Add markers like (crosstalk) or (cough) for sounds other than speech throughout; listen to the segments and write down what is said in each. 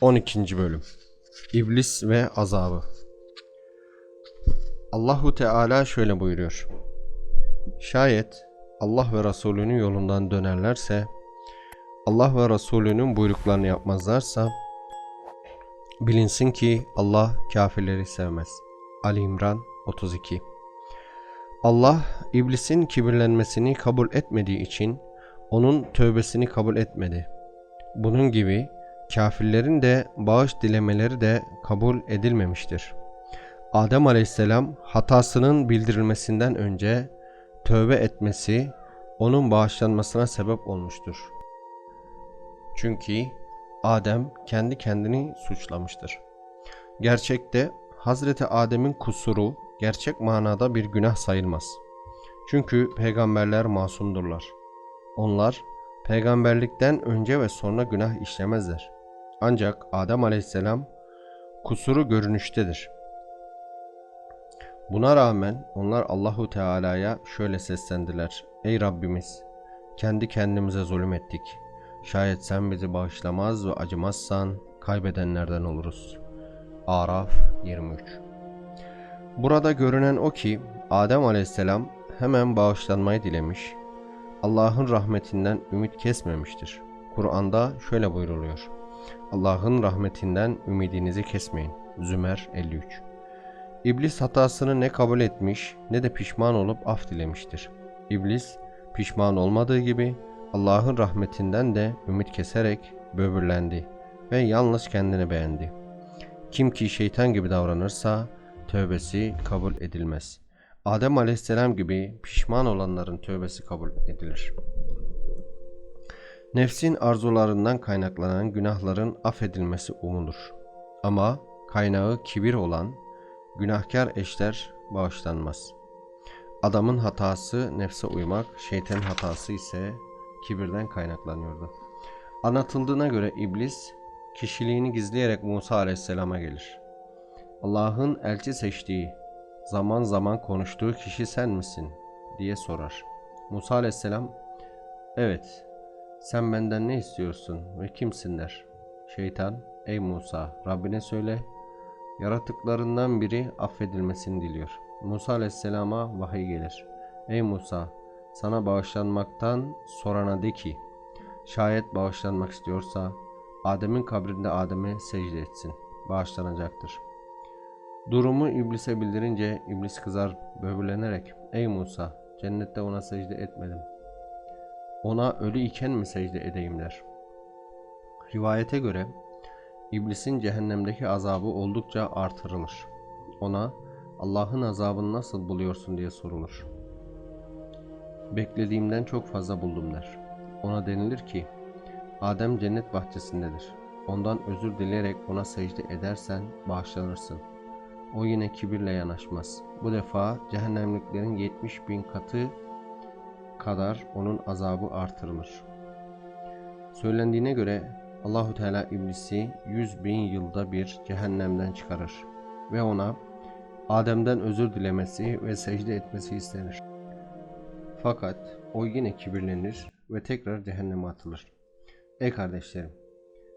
12. Bölüm İblis ve Azabı Allahu Teala şöyle buyuruyor. Şayet Allah ve Resulünün yolundan dönerlerse, Allah ve Resulünün buyruklarını yapmazlarsa, bilinsin ki Allah kafirleri sevmez. Ali İmran 32 Allah, iblisin kibirlenmesini kabul etmediği için, onun tövbesini kabul etmedi. Bunun gibi, kafirlerin de bağış dilemeleri de kabul edilmemiştir. Adem aleyhisselam hatasının bildirilmesinden önce tövbe etmesi onun bağışlanmasına sebep olmuştur. Çünkü Adem kendi kendini suçlamıştır. Gerçekte Hazreti Adem'in kusuru gerçek manada bir günah sayılmaz. Çünkü peygamberler masumdurlar. Onlar peygamberlikten önce ve sonra günah işlemezler. Ancak Adem aleyhisselam kusuru görünüştedir. Buna rağmen onlar Allahu Teala'ya şöyle seslendiler. Ey Rabbimiz! Kendi kendimize zulüm ettik. Şayet sen bizi bağışlamaz ve acımazsan kaybedenlerden oluruz. Araf 23 Burada görünen o ki Adem aleyhisselam hemen bağışlanmayı dilemiş. Allah'ın rahmetinden ümit kesmemiştir. Kur'an'da şöyle buyruluyor. Allah'ın rahmetinden ümidinizi kesmeyin. Zümer 53 İblis hatasını ne kabul etmiş ne de pişman olup af dilemiştir. İblis pişman olmadığı gibi Allah'ın rahmetinden de ümit keserek böbürlendi ve yalnız kendini beğendi. Kim ki şeytan gibi davranırsa tövbesi kabul edilmez. Adem aleyhisselam gibi pişman olanların tövbesi kabul edilir. Nefsin arzularından kaynaklanan günahların affedilmesi umulur. Ama kaynağı kibir olan günahkar eşler bağışlanmaz. Adamın hatası nefse uymak, şeytanın hatası ise kibirden kaynaklanıyordu. Anlatıldığına göre iblis kişiliğini gizleyerek Musa aleyhisselama gelir. Allah'ın elçi seçtiği, zaman zaman konuştuğu kişi sen misin diye sorar. Musa aleyhisselam, evet sen benden ne istiyorsun ve kimsin der. Şeytan, ey Musa Rabbine söyle, yaratıklarından biri affedilmesini diliyor. Musa aleyhisselama vahiy gelir. Ey Musa, sana bağışlanmaktan sorana de ki, şayet bağışlanmak istiyorsa, Adem'in kabrinde Adem'e secde etsin, bağışlanacaktır. Durumu iblise bildirince iblis kızar böbürlenerek, Ey Musa, cennette ona secde etmedim. Ona ölü iken mi secde edeyim der. Rivayete göre, İblisin cehennemdeki azabı oldukça artırılır. Ona Allah'ın azabını nasıl buluyorsun diye sorulur. Beklediğimden çok fazla buldum der. Ona denilir ki Adem cennet bahçesindedir. Ondan özür dileyerek ona secde edersen bağışlanırsın. O yine kibirle yanaşmaz. Bu defa cehennemliklerin 70 bin katı kadar onun azabı artırılır. Söylendiğine göre Allahu Teala iblisi 100 bin yılda bir cehennemden çıkarır ve ona Adem'den özür dilemesi ve secde etmesi istenir. Fakat o yine kibirlenir ve tekrar cehenneme atılır. Ey kardeşlerim,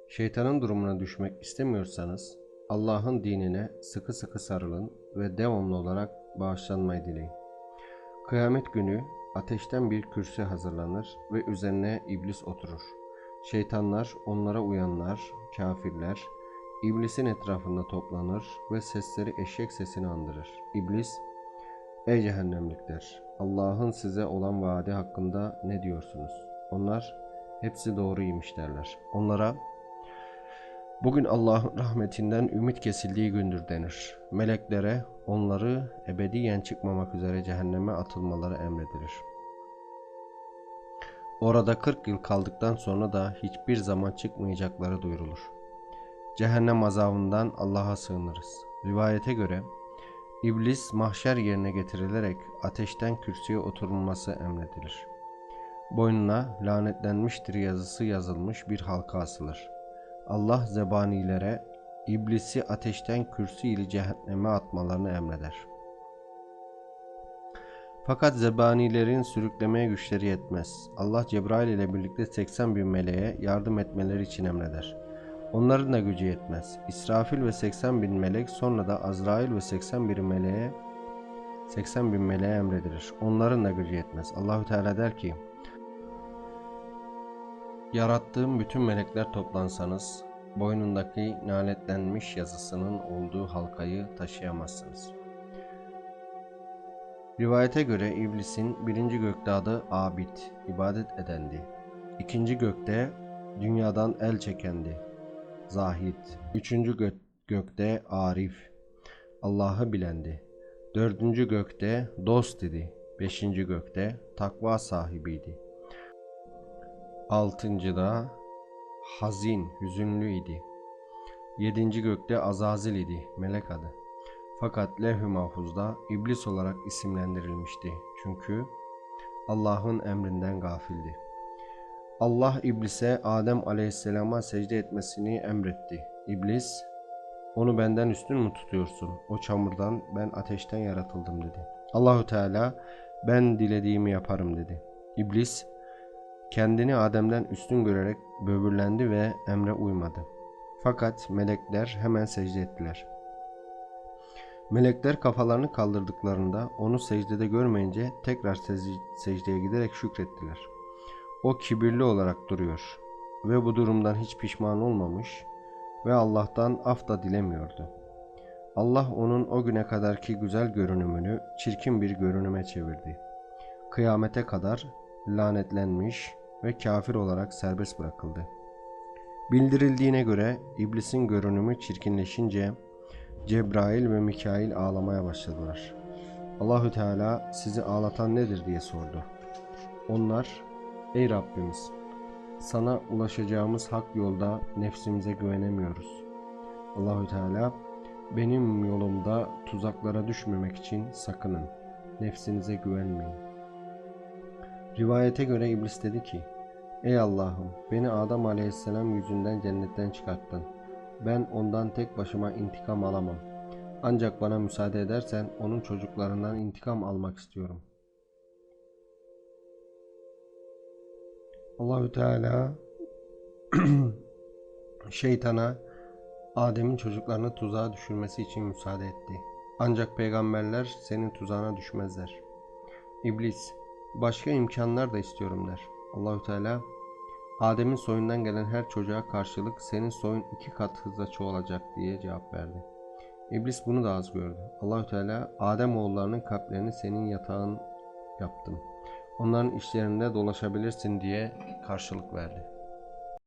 şeytanın durumuna düşmek istemiyorsanız Allah'ın dinine sıkı sıkı sarılın ve devamlı olarak bağışlanmayı dileyin. Kıyamet günü ateşten bir kürsü hazırlanır ve üzerine iblis oturur. Şeytanlar, onlara uyanlar, kafirler, iblisin etrafında toplanır ve sesleri eşek sesini andırır. İblis, ey cehennemlikler, Allah'ın size olan vaadi hakkında ne diyorsunuz? Onlar, hepsi doğruymuş derler. Onlara, bugün Allah'ın rahmetinden ümit kesildiği gündür denir. Meleklere, onları ebediyen çıkmamak üzere cehenneme atılmaları emredilir. Orada 40 yıl kaldıktan sonra da hiçbir zaman çıkmayacakları duyurulur. Cehennem azabından Allah'a sığınırız. Rivayete göre İblis mahşer yerine getirilerek ateşten kürsüye oturulması emredilir. Boynuna lanetlenmiştir yazısı yazılmış bir halka asılır. Allah zebanilere iblisi ateşten kürsü ile cehenneme atmalarını emreder.'' Fakat zebanilerin sürüklemeye güçleri yetmez. Allah Cebrail ile birlikte 80 bin meleğe yardım etmeleri için emreder. Onların da gücü yetmez. İsrafil ve 80 bin melek sonra da Azrail ve 80 bin meleğe 80 bin meleğe emredilir. Onların da gücü yetmez. Allahü Teala der ki Yarattığım bütün melekler toplansanız boynundaki lanetlenmiş yazısının olduğu halkayı taşıyamazsınız. Rivayete göre iblisin birinci gökte adı Abid, ibadet edendi. İkinci gökte dünyadan el çekendi, Zahid. Üçüncü gö- gökte Arif, Allah'ı bilendi. Dördüncü gökte dost idi. Beşinci gökte takva sahibiydi. Altıncıda hazin, hüzünlü idi. Yedinci gökte Azazil idi, melek adı. Fakat levh-i mahfuzda iblis olarak isimlendirilmişti. Çünkü Allah'ın emrinden gafildi. Allah iblise Adem aleyhisselama secde etmesini emretti. İblis, onu benden üstün mü tutuyorsun? O çamurdan ben ateşten yaratıldım dedi. Allahü Teala ben dilediğimi yaparım dedi. İblis kendini Adem'den üstün görerek böbürlendi ve emre uymadı. Fakat melekler hemen secde ettiler. Melekler kafalarını kaldırdıklarında onu secdede görmeyince tekrar sec- secdeye giderek şükrettiler. O kibirli olarak duruyor ve bu durumdan hiç pişman olmamış ve Allah'tan af da dilemiyordu. Allah onun o güne kadarki güzel görünümünü çirkin bir görünüme çevirdi. Kıyamete kadar lanetlenmiş ve kafir olarak serbest bırakıldı. Bildirildiğine göre iblisin görünümü çirkinleşince Cebrail ve Mikail ağlamaya başladılar. Allahü Teala sizi ağlatan nedir diye sordu. Onlar, ey Rabbimiz, sana ulaşacağımız hak yolda nefsimize güvenemiyoruz. Allahü Teala, benim yolumda tuzaklara düşmemek için sakının. Nefsinize güvenmeyin. Rivayete göre iblis dedi ki, Ey Allah'ım beni Adem aleyhisselam yüzünden cennetten çıkarttın. Ben ondan tek başıma intikam alamam. Ancak bana müsaade edersen onun çocuklarından intikam almak istiyorum. Allahü Teala (clears throat) şeytana Adem'in çocuklarını tuzağa düşürmesi için müsaade etti. Ancak peygamberler senin tuzağına düşmezler. İblis, başka imkanlar da istiyorum der. Allahü Teala, Adem'in soyundan gelen her çocuğa karşılık senin soyun iki kat hızla çoğalacak diye cevap verdi. İblis bunu da az gördü. Allahü Teala, Adem oğullarının kalplerini senin yatağın yaptım. Onların işlerinde dolaşabilirsin diye karşılık verdi.